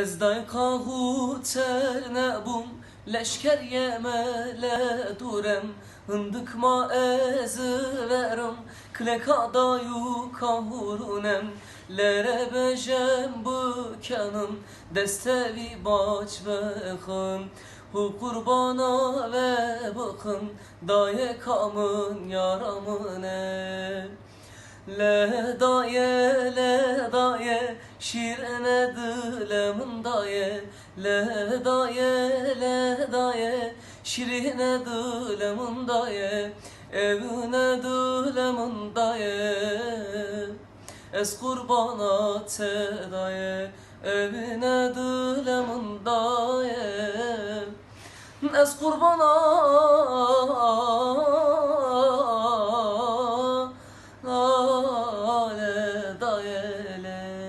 Ez dای kahu terne bum Leşker yemele durem Hındık ma ez verim Kleka dayu kahurunem Lere bejem bıkanım Destevi baç bekın Hu kurbana ve bakın Daye kamın yaramine Le daye le daye şirene dilemin daye le daye le daye şirine dilemin daye evine dilemin daye ez kurbana tedaye evine dilemin daye ez kurbana le daye le